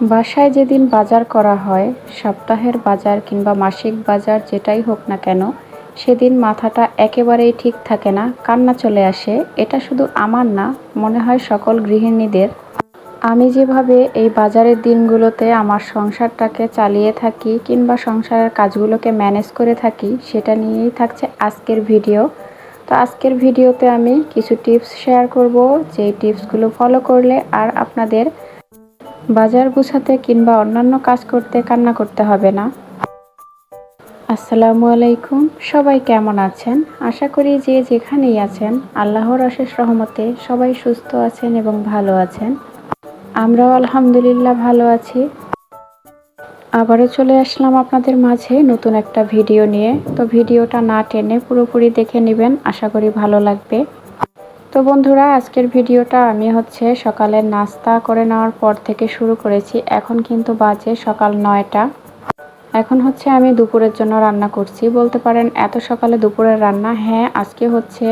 বাসায় যেদিন বাজার করা হয়, সপ্তাহের বাজার কিংবা মাসিক বাজার যেটাই হোক না কেন, সেদিন মাথাটা একেবারেই ঠিক থাকে না, কান্না চলে আসে। এটা শুধু আমার না, মনে হয় সকল গৃহিণীদের। আমি যেভাবে এই বাজারের দিনগুলোতে আমার সংসারটাকে চালিয়ে থাকি কিংবা সংসারের কাজগুলোকে ম্যানেজ করে থাকি, সেটা নিয়েই থাকছে আজকের ভিডিও। তো আজকের ভিডিওতে আমি কিছু টিপস শেয়ার করব যে টিপসগুলো ফলো করলে আর আপনাদের বাজার গুছাতে কিংবা অন্যান্য কাজ করতে কান্না করতে হবে না। আসসালামু আলাইকুম, সবাই কেমন আছেন? আশা করি যে যেখানেই আছেন, আল্লাহর অশেষ রহমতে সবাই সুস্থ আছেন এবং ভালো আছেন। আমরাও আলহামদুলিল্লাহ ভালো আছি। আবারও চলে আসলাম আপনাদের মাঝে নতুন একটা ভিডিও নিয়ে। তো ভিডিওটা না টেনে পুরোপুরি দেখে নেবেন, আশা করি ভালো লাগবে। তো বন্ধুরা, আজকের ভিডিওটা আমি হচ্ছে সকালে নাস্তা করে নেওয়ার পর থেকে শুরু করেছি। এখন কিন্তু বাজে সকাল নয়টা। এখন হচ্ছে আমি দুপুরের জন্য রান্না করছি। বলতে পারেন, এত সকালে দুপুরের রান্না। হ্যাঁ আজকে হচ্ছে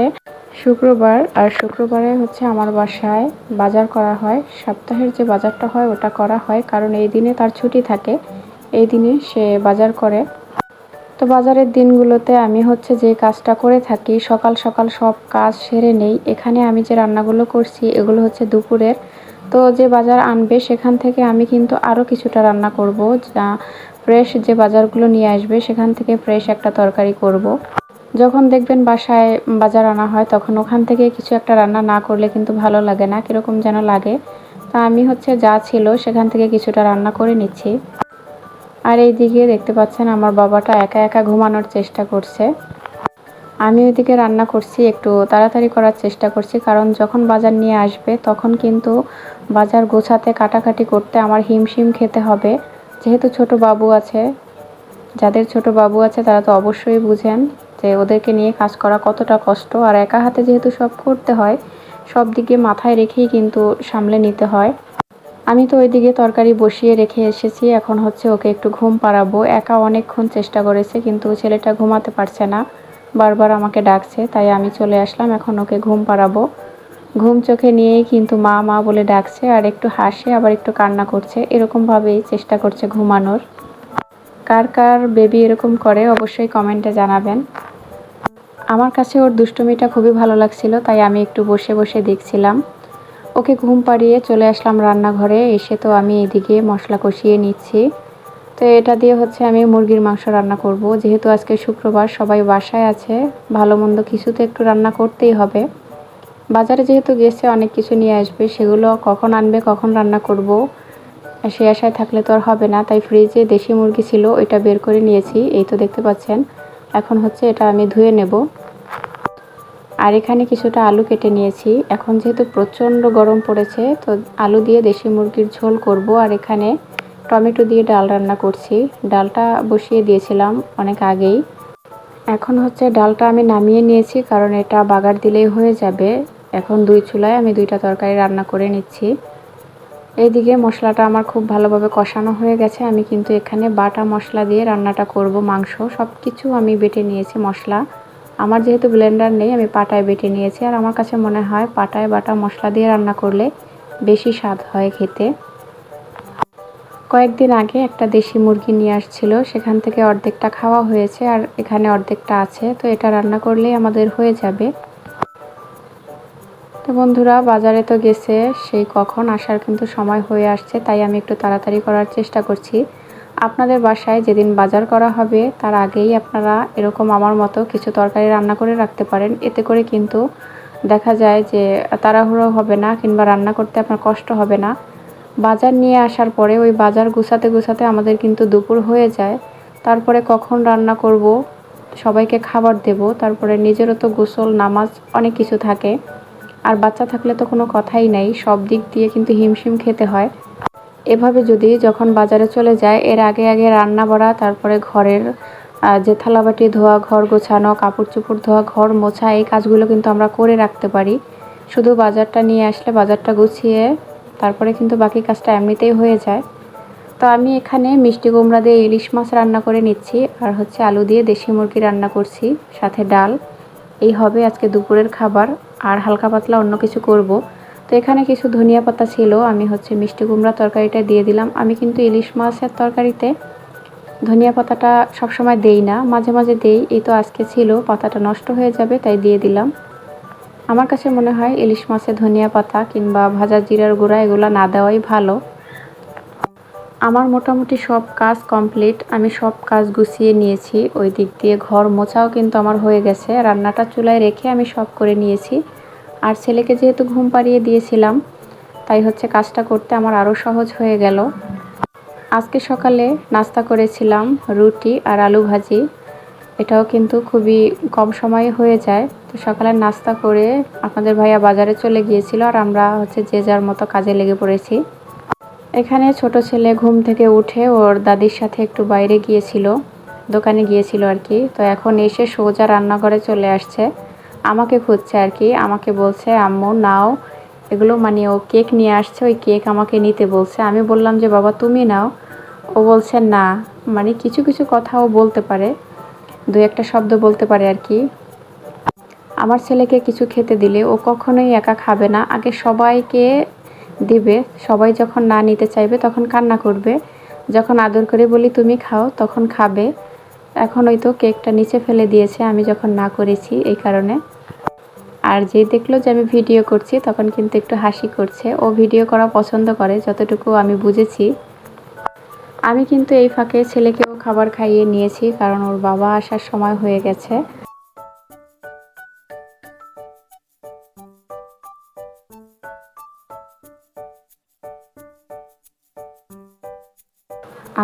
শুক্রবার। আর শুক্রবারে হচ্ছে আমার বাসায় বাজার করা হয়। সপ্তাহের যে বাজারটা হয়, ওটা করা হয়। কারণ এই দিনে তার ছুটি থাকে। এই দিনে সে বাজার করে। তো বাজারের দিনগুলোতে আমি হচ্ছে যে কাজটা করে থাকি, সকাল সকাল সব কাজ সেরে নেই। এখানে আমি যে রান্নাগুলো করছি, এগুলো হচ্ছে দুপুরের। তো যে বাজার আনবে, সেখান থেকে আমি কিন্তু আরও কিছুটা রান্না করব। যা ফ্রেশ যে বাজারগুলো নিয়ে আসবে, সেখান থেকে ফ্রেশ একটা তরকারি করব। যখন দেখবেন বাসায় বাজার আনা হয়, তখন ওখান থেকে কিছু একটা রান্না না করলে কিন্তু ভালো লাগে না, কীরকম যেন লাগে। তা আমি হচ্ছে যা ছিল, সেখান থেকে কিছুটা রান্না করে নিচ্ছি। আর এই দিকে দেখতে পাচ্ছেন আমার বাবাটা একা একা ঘুমানোর চেষ্টা করছে। আমি ওইদিকে রান্না করছি, একটু তাড়াতাড়ি করার চেষ্টা করছি, কারণ যখন বাজার নিয়ে আসবে তখন কিন্তু বাজার গোছাতে, কাটাকাটি করতে আমার হিমশিম খেতে হবে। যেহেতু ছোট বাবু আছে, যাদের ছোট বাবু আছে তারা তো অবশ্যই বুঝেন যে ওদেরকে নিয়ে কাজ করা কতটা কষ্ট। আর একা হাতে যেহেতু সব করতে হয়, সব দিকে মাথায় রেখেই কিন্তু সামলে নিতে হয়। আমি তো ওইদিকে তরকারি বসিয়ে রেখে এসেছি, এখন হচ্ছে ওকে একটু ঘুম পাড়াবো। একা অনেকক্ষণ চেষ্টা করেছে, কিন্তু ছেলেটা ঘুমাতে পারছে না। বারবার আমাকে ডাকছে, তাই আমি চলে আসলাম, এখন ওকে ঘুম পাড়াবো। ঘুম চোখে নিয়েই কিন্তু মা মা বলে ডাকছে, আর একটু হাসে, আবার একটু কান্না করছে। এরকমভাবেই চেষ্টা করছে ঘুমানোর। কার কার বেবি এরকম করে, অবশ্যই কমেন্টে জানাবেন। আমার কাছে ওর দুষ্টুমিটা খুবই ভালো লাগছিল, তাই আমি একটু বসে বসে দেখছিলাম। ওকে ঘুম পাড়িয়ে চলে আসলাম রান্নাঘরে। এসে তো আমি এদিকে মশলা কষিয়ে নিচ্ছি। তো এটা দিয়ে হচ্ছে আমি মুরগির মাংস রান্না করব। যেহেতু আজকে শুক্রবার, সবাই বাসায় আছে, ভালো মন্দ কিছুতে একটু রান্না করতেই হবে। বাজারে যেহেতু গেছে, অনেক কিছু নিয়ে আসবে, সেগুলো কখন আনবে, কখন রান্না করব, সে আশায় থাকলে তো আর হবে না। তাই ফ্রিজে দেশি মুরগি ছিল, ওইটা বের করে নিয়েছি, এই তো দেখতে পাচ্ছেন। এখন হচ্ছে এটা আমি ধুয়ে নেব। আর এখানে কিছুটা আলু কেটে নিয়েছি। এখন যেহেতু প্রচণ্ড গরম পড়েছে, তো আলু দিয়ে দেশি মুরগির ঝোল করব। আর এখানে টমেটো দিয়ে ডাল রান্না করছি। ডালটা বসিয়ে দিয়েছিলাম অনেক আগেই। এখন হচ্ছে ডালটা আমি নামিয়ে নিয়েছি, কারণ এটা বাগার দিলেই হয়ে যাবে। এখন দুই চুলায় আমি দুইটা তরকারি রান্না করে নিচ্ছি। এইদিকে মশলাটা আমার খুব ভালোভাবে কষানো হয়ে গেছে। আমি কিন্তু এখানে বাটা মশলা দিয়ে রান্নাটা করব, মাংস সব কিছু আমি বেটে নিয়েছি মশলা। আমার যেহেতু ব্লেন্ডার নেই, আমি পাটায় বেটে নিয়েছি। আর আমার কাছে মনে হয় পাটায় বাটা মশলা দিয়ে রান্না করলে বেশি স্বাদ হয় খেতে। কয়েকদিন আগে একটা দেশি মুরগি নিয়ে আসছিল, সেখান থেকে অর্ধেকটা খাওয়া হয়েছে আর এখানে অর্ধেকটা আছে। তো এটা রান্না করলেই আমাদের হয়ে যাবে। তো বন্ধুরা, বাজারে তো গেছে, সেই কখন আসার কিন্তু সময় হয়ে আসছে, তাই আমি একটু তাড়াতাড়ি করার চেষ্টা করছি। আপনাদের বাসায় যেদিন বাজার করা হবে, তার আগেই আপনারা এরকম আমার মতো কিছু তরকারি রান্না করে রাখতে পারেন। এতে করে কিন্তু দেখা যায় যে তাড়াহুড়ো হবে না কিংবা রান্না করতে আপনার কষ্ট হবে না। বাজার নিয়ে আসার পরে ওই বাজার গুছাতে গুছাতে আমাদের কিন্তু দুপুর হয়ে যায়। তারপরে কখন রান্না করব, সবাইকে খাবার দেব, তারপরে নিজেরও তো গোসল, নামাজ অনেক কিছু থাকে। আর বাচ্চা থাকলে তো কোনো কথাই নাই, সব দিক দিয়ে কিন্তু হিমশিম খেতে হয়। এভাবে যদি যখন বাজারে চলে যায়, এর আগে আগে রান্না বাড়া, তারপরে ঘরের যে থালাবাটি ধোয়া, ঘর গোছানো কাপড় চোপড় ধোয়া, ঘর মোছা, এই কাজগুলো কিন্তু আমরা করে রাখতে পারি। শুধু বাজারটা নিয়ে আসলে বাজারটা গুছিয়ে তারপরে কিন্তু বাকি কাজটা এমনিতেই হয়ে যায়। তো আমি এখানে মিষ্টি কুমড়া দিয়ে ইলিশ মাছ রান্না করে নিচ্ছি, আর হচ্ছে আলু দিয়ে দেশি মুরগি রান্না করছি, সাথে ডাল। এই হবে আজকে দুপুরের খাবার, আর হালকা পাতলা অন্য কিছু করব। এখানে কিছু ধনিয়া পাতা ছিল, আমি হচ্ছে মিষ্টি কুমড়া তরকারিটা দিয়ে দিলাম। আমি কিন্তু ইলিশ মাছের তরকারিতে ধনিয়া পাতাটা সবসময় দেই না, মাঝে মাঝে দেই। এই তো আজকে ছিল, পাতাটা নষ্ট হয়ে যাবে, তাই দিয়ে দিলাম। আমার কাছে মনে হয় ইলিশ মাছে ধনিয়া পাতা কিংবা ভাজা জিরার গুঁড়া এগুলো না দেওয়াই ভালো। আমার মোটামুটি সব কাজ কমপ্লিট, আমি সব কাজ গুছিয়ে নিয়েছি। ওই দিক দিয়ে ঘর মোছাও কিন্তু আমার হয়ে গেছে। রান্নাটা চুলায় রেখে আমি সব করে নিয়েছি। আর ছেলেকে যেহেতু ঘুম পাড়িয়ে দিয়েছিলাম, তাই হচ্ছে কাজটা করতে আমার আরও সহজ হয়ে গেল। আজকে সকালে নাস্তা করেছিলাম, রুটি আর আলু ভাজি। এটাও কিন্তু খুবই কম সময়ে হয়ে যায়। তো সকালে নাস্তা করে আপনাদের ভাইয়া বাজারে চলে গিয়েছিল আর আমরা হচ্ছে যে যার মতো কাজে লেগে পড়েছি। এখানে ছোট ছেলে ঘুম থেকে উঠে ওর দাদির সাথে একটু বাইরে গিয়েছিল, দোকানে গিয়েছিল আর কি। তো এখন এসে সোজা রান্নাঘরে চলে আসছে। আমাকে খুঁজছে আর কি, আমাকে বলছে, আম্মু, নাও। এগুলো মানে ও কেক নিয়ে আসছে, ওই কেক আমাকে নিতে বলছে। আমি বললাম যে, বাবা, তুমি নাও। ও বলছে, না। মানে কিছু কিছু কথা ও বলতে পারে, দু একটা শব্দ বলতে পারে আর কি। আমার ছেলেকে কিছু খেতে দিলে ও কখনোই একা খাবে না। আগে সবাইকে দিবে, সবাই যখন না নিতে চাইবে তখন কান্না করবে। যখন আদর করে বলি, তুমি খাও, তখন খাবে। এখন ওই তো কেকটা নিচে ফেলে দিয়েছে, আমি যখন না করেছি এই কারণে। আর যে দেখল যে আমি ভিডিও করছি, তখন কিন্তু একটু হাসি করছে। ও ভিডিও করা পছন্দ করে, যতটুকু আমি বুঝেছি। আমি কিন্তু এই ফাঁকে ছেলেকেও খাবার খাইয়ে নিয়েছি, কারণ ওর বাবা আসার সময় হয়ে গেছে।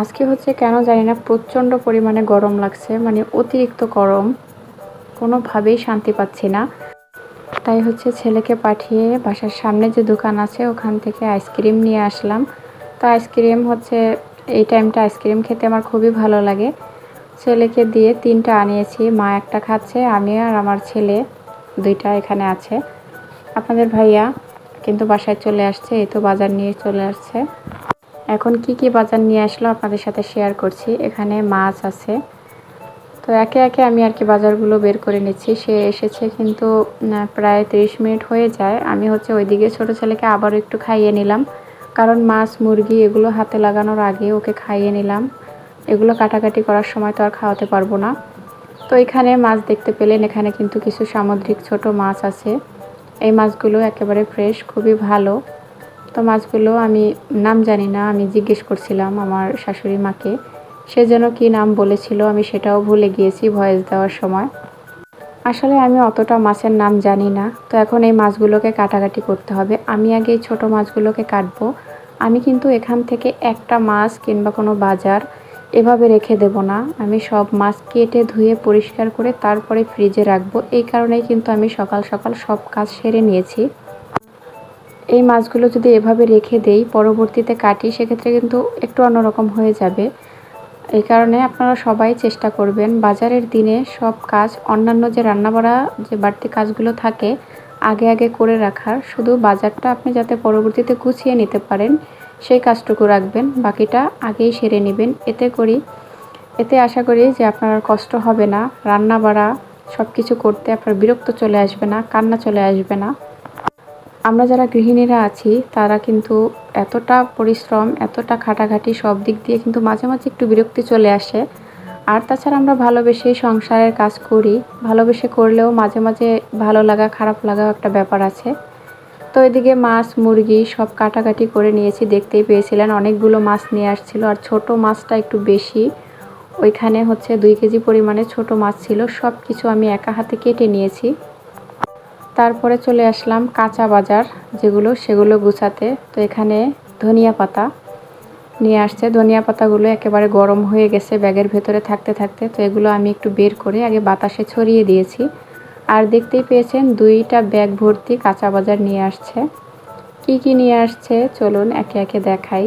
আজকে হচ্ছে কেন জানি না, প্রচণ্ড পরিমাণে গরম লাগছে মানে অতিরিক্ত গরম। কোনোভাবেই শান্তি পাচ্ছি না। তাই হচ্ছে ছেলেকে পাঠিয়ে বাসার সামনে যে দোকান আছে, ওখান থেকে আইসক্রিম নিয়ে আসলাম। তো আইসক্রিম হচ্ছে, এই টাইমটা আইসক্রিম খেতে আমার খুবই ভালো লাগে। ছেলেকে দিয়ে তিনটা আনিয়েছি, মা একটা খাচ্ছে, আমি আর আমার ছেলে দুইটা এখানে আছে। আপনাদের ভাইয়া কিন্তু বাসায় চলে আসছে, এই তো বাজার নিয়ে চলে আসছে। এখন কি কি বাজার নিয়ে আসলো আপনাদের সাথে শেয়ার করছি। এখানে মাছ আছে একে একে আমি আর কি বাজারগুলো বের করে নিচ্ছি। সে এসেছে কিন্তু প্রায় 30 মিনিট হয়ে যায়। আমি হচ্ছে ওইদিকে ছোট ছেলেকে আবারও একটু খাইয়ে নিলাম। কারণ মাছ, মুরগি এগুলো হাতে লাগানোর আগে ওকে খাইয়ে নিলাম। এগুলো কাটাকাটি করার সময় তো আর খাওয়াতে পারব না। তো এখানে মাছ দেখতে পেলেন, এখানে কিন্তু কিছু সামুদ্রিক ছোট মাছ আছে। এই মাছগুলো একেবারে ফ্রেশ খুবই ভালো। তো মাছগুলো আমি, নাম জানি না, আমি জিজ্ঞেস করছিলাম আমার শাশুড়ি মাকে। সে যেন কি নাম বলেছিল আমি সেটাও ভুলে গিয়েছি ভয়েস দেওয়ার সময়। আসলে আমি অতটা মাছের নাম জানি না, তো এখন এই মাছগুলোকে কাটাকাটি করতে হবে। আমি আগে এই ছোটো মাছগুলোকে কাটবো। আমি কিন্তু এখান থেকে একটা মাছ কিংবা কোনো বাজার এভাবে রেখে দেব না। আমি সব মাছ কেটে ধুয়ে পরিষ্কার করে তারপরে ফ্রিজে রাখব। এই কারণেই কিন্তু আমি সকাল সকাল সব কাজ সেরে নিয়েছি। এই মাছগুলো যদি এভাবে রেখে দেই, পরবর্তীতে কাটি, সেক্ষেত্রে কিন্তু একটু অন্যরকম হয়ে যাবে। এই কারণে আপনারা সবাই চেষ্টা করবেন বাজারের দিনে সব কাজ, অন্যান্য যে রান্নাবাড়া, যে বাড়তি কাজগুলো থাকে, আগে আগে করে রাখার। শুধু বাজারটা আপনি যাতে পরবর্তীতে গুছিয়ে নিতে পারেন, সেই কাজটুকু রাখবেন। বাকিটা আগেই সেরে নেবেন। এতে করি, এতে আশা করি যে আপনার কষ্ট হবে না। রান্না বাড়া সব কিছু করতে আপনার বিরক্ত চলে আসবে না, কান্না চলে আসবে না। আমরা যারা গৃহিণীরা আছি, তারা কিন্তু এতটা পরিশ্রম, এতটা খাটাখাটি সব দিক দিয়ে কিন্তু মাঝে মাঝে একটু বিরক্তি চলে আসে। আর তাছাড়া আমরা ভালোবেসে সংসারের কাজ করি, ভালোবেসে করলেও মাঝে মাঝে ভালো লাগা, খারাপ লাগা একটা ব্যাপার আছে। তো এদিকে মাছ, মুরগি সব কাটাকাটি করে নিয়েছি, দেখতেই পেয়েছিলেন অনেকগুলো মাছ নিয়ে আসছিল। আর ছোট মাছটা একটু বেশি, ওইখানে হচ্ছে দুই কেজি পরিমাণে ছোট মাছ ছিল সব কিছু আমি একা হাতে কেটে নিয়েছি। তারপরে চলে আসলাম কাঁচা বাজার, যেগুলো সেগুলো গুছাতে। তো এখানে ধনিয়া পাতা নিয়ে আসছে। ধনিয়া পাতাগুলো একেবারে গরম হয়ে গেছে, ব্যাগের ভেতরে থাকতে থাকতে। তো এগুলো আমি একটু বের করে আগে বাতাসে ছড়িয়ে দিয়েছি। আর দেখতেই পেয়েছেন, দুইটা ব্যাগ ভর্তি কাঁচা বাজার নিয়ে আসছে। কি কি নিয়ে আসছে? চলুন একে একে দেখাই।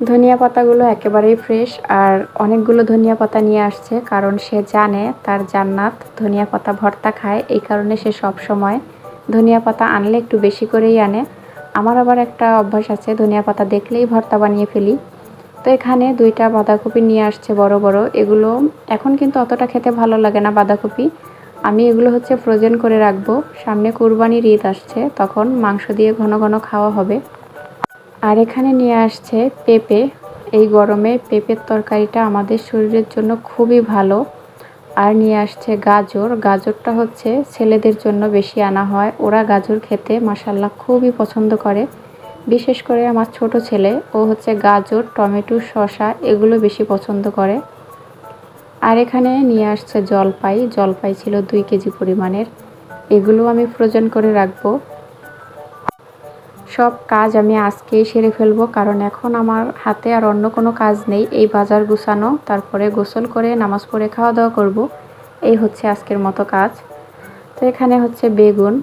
ধনিয়া পাতাগুলো একেবারেই ফ্রেশ আর অনেকগুলো ধনিয়া পাতা নিয়ে আসছে, কারণ সে জানে তার জান্নাত ধনিয়া পাতা ভর্তা খায়, এই কারণে সে সব সময় ধনিয়া পাতা আনলে একটু বেশি করেই আনে। আমার আবার একটা অভ্যাস আছে, ধনিয়া পাতা দেখলেই ভর্তা বানিয়ে ফেলি। তো এখানে দুইটা বাঁধাকপি নিয়ে আসছে বড় বড়, এগুলো এখন কিন্তু অতটা খেতে ভালো লাগে না বাঁধাকপি। আমি এগুলো হচ্ছে ফ্রোজেন করে রাখব, সামনে কুরবানির ঈদ আসছে, তখন মাংস দিয়ে ঘন ঘন খাওয়া হবে। আর এখানে নিয়ে আসছে পেঁপে। এই গরমে পেঁপের তরকারিটা আমাদের শরীরের জন্য খুবই ভালো। আর নিয়ে আসছে গাজর। গাজরটা হচ্ছে ছেলেদের জন্য বেশি আনা হয়। ওরা গাজর খেতে মাসাল্লাহ খুবই পছন্দ করে। বিশেষ করে আমার ছোট ছেলে, ও হচ্ছে গাজর, টমেটো, শসা এগুলো বেশি পছন্দ করে। আর এখানে নিয়ে আসছে জলপাই। জলপাই ছিল দুই কেজি পরিমাণের। এগুলো আমি ফ্রোজেন করে রাখব। সব কাজ আমি আজকেই সেরে ফেলব, কারণ এখন আমার হাতে আর অন্য কোনো কাজ নেই। এই বাজার গুছানো, তারপরে গোসল করে নামাজ পড়ে খাওয়া দাওয়া করব। এই হচ্ছে আজকের মতো কাজ। তো এখানে হচ্ছে বেগুন।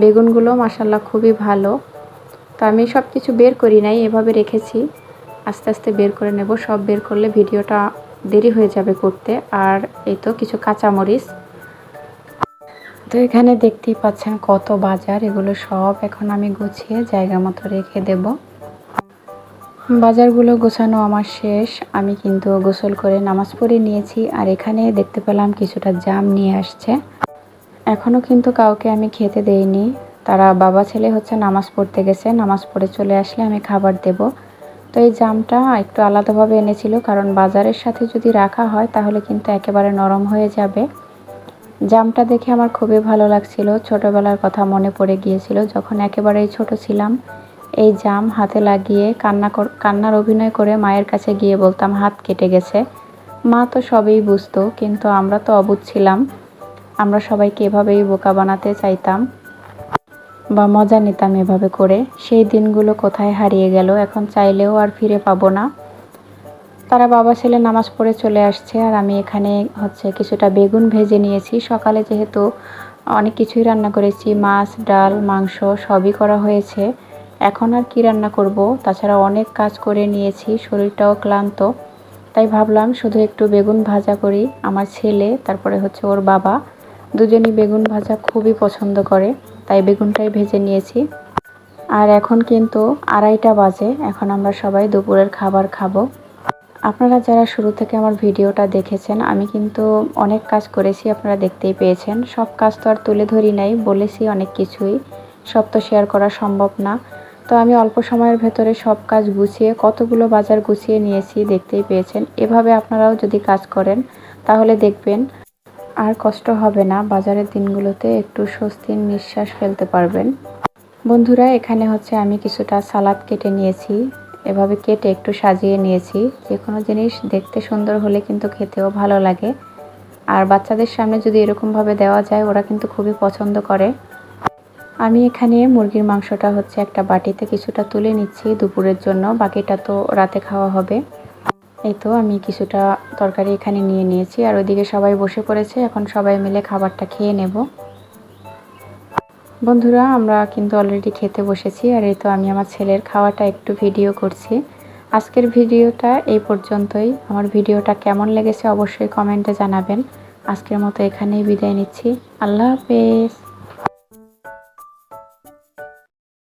বেগুনগুলো মাসাল্লাহ খুবই ভালো। তো আমি সব কিছু বের করি নাই, এভাবে রেখেছি। আস্তে আস্তে বের করে নেব। সব বের করলে ভিডিওটা দেরি হয়ে যাবে করতে। আর এই তো কিছু কাঁচামরিচ। তো এখানে দেখতেই পাচ্ছেন কত বাজার। এগুলো সব এখন আমি গুছিয়ে জায়গা মতো রেখে দেব। বাজারগুলো গোছানো আমার শেষ। আমি কিন্তু গোসল করে নামাজ পড়ে নিয়েছি আর এখানে দেখতে পেলাম কিছুটা জাম নিয়ে আসছে। এখনও কিন্তু কাউকে আমি খেতে দেইনি। তারা বাবা ছেলে হচ্ছে নামাজ পড়তে গেছে। নামাজ পড়ে চলে আসলে আমি খাবার দেব। তো এই জামটা একটু আলাদাভাবে এনেছিল কারণ বাজারের সাথে যদি রাখা হয় তাহলে কিন্তু একেবারে নরম হয়ে যাবে। জামটা দেখে আমার খুবই ভালো লাগছিল। ছোটবেলার কথা মনে পড়ে গিয়েছিল। যখন একেবারেই ছোট ছিলাম, এই জাম হাতে লাগিয়ে কান্না কান্নার অভিনয় করে মায়ের কাছে গিয়ে বলতাম, হাত কেটে গেছে। মা তো সবই বুঝতো, কিন্তু আমরা তো অবুধ ছিলাম। আমরা সবাইকে এভাবেই বোকা বানাতে চাইতাম বা মজা নিতাম এভাবে করে। সেই দিনগুলো কোথায় হারিয়ে গেল এখন চাইলেও আর ফিরে পাবো না। তারা বাবা ছেলে নামাজ পড়ে চলে আসছে আর আমি এখানে হচ্ছে কিছুটা বেগুন ভেজে নিয়েছি। সকালে যেহেতু অনেক কিছুই রান্না করেছি, মাছ, ডাল, মাংস সবই করা হয়েছে। এখন আর কি রান্না করব? তাছাড়া অনেক কাজ করে নিয়েছি, শরীরটাও ক্লান্ত। তাই ভাবলাম শুধু একটু বেগুন ভাজা করি। আমার ছেলে, তারপরে হচ্ছে ওর বাবা, দুজনই বেগুন ভাজা খুবই পছন্দ করে, তাই বেগুনটাই ভেজে নিয়েছি। আর এখন কিন্তু আড়াইটা বাজে, এখন আমরা সবাই দুপুরের খাবার খাব। আপনারা যারা শুরু থেকে আমার ভিডিওটা দেখেছেন, আমি কিন্তু অনেক কাজ করেছি, আপনারা দেখতেই পেয়েছেন। সব কাজ তো আর তুলে ধরি নাই, বলেছি অনেক কিছুই। সব তো শেয়ার করা সম্ভব না। তো আমি অল্প সময়ের ভেতরে সব কাজ গুছিয়ে, কতগুলো বাজার গুছিয়ে নিয়েছি, দেখতেই পেয়েছেন। এভাবে আপনারাও যদি কাজ করেন, তাহলে দেখবেন আর কষ্ট হবে না, বাজারের দিনগুলোতে একটু স্বস্তির নিঃশ্বাস ফেলতে পারবেন। বন্ধুরা, এখানে হচ্ছে আমি কিছুটা সালাদ কেটে নিয়েছি। এভাবে কেটে একটু সাজিয়ে নিয়েছি। যে কোনো জিনিস দেখতে সুন্দর হলে কিন্তু খেতেও ভালো লাগে। আর বাচ্চাদের সামনে যদি এরকমভাবে দেওয়া যায়, ওরা কিন্তু খুবই পছন্দ করে। আমি এখানে মুরগির মাংসটা হচ্ছে একটা বাটিতে কিছুটা তুলে নিচ্ছি দুপুরের জন্য। বাকিটা তো রাতে খাওয়া হবে। এই তো আমি কিছুটা তরকারি এখানে নিয়ে নিয়েছি। আর ওইদিকে সবাই বসে পড়েছে। এখন সবাই মিলে খাবারটা খেয়ে নেব। বন্ধুরা, আমরা কিন্তু অলরেডি খেতে বসেছি, আর এই তো আমি আমার ছেলের খাওয়াটা একটু ভিডিও করছি। আজকের ভিডিওটা এই পর্যন্তই। আমার ভিডিওটা কেমন লেগেছে অবশ্যই কমেন্টে জানাবেন। আজকের মতো এখানেই বিদায় নিচ্ছি। আল্লাহ হাফেজ।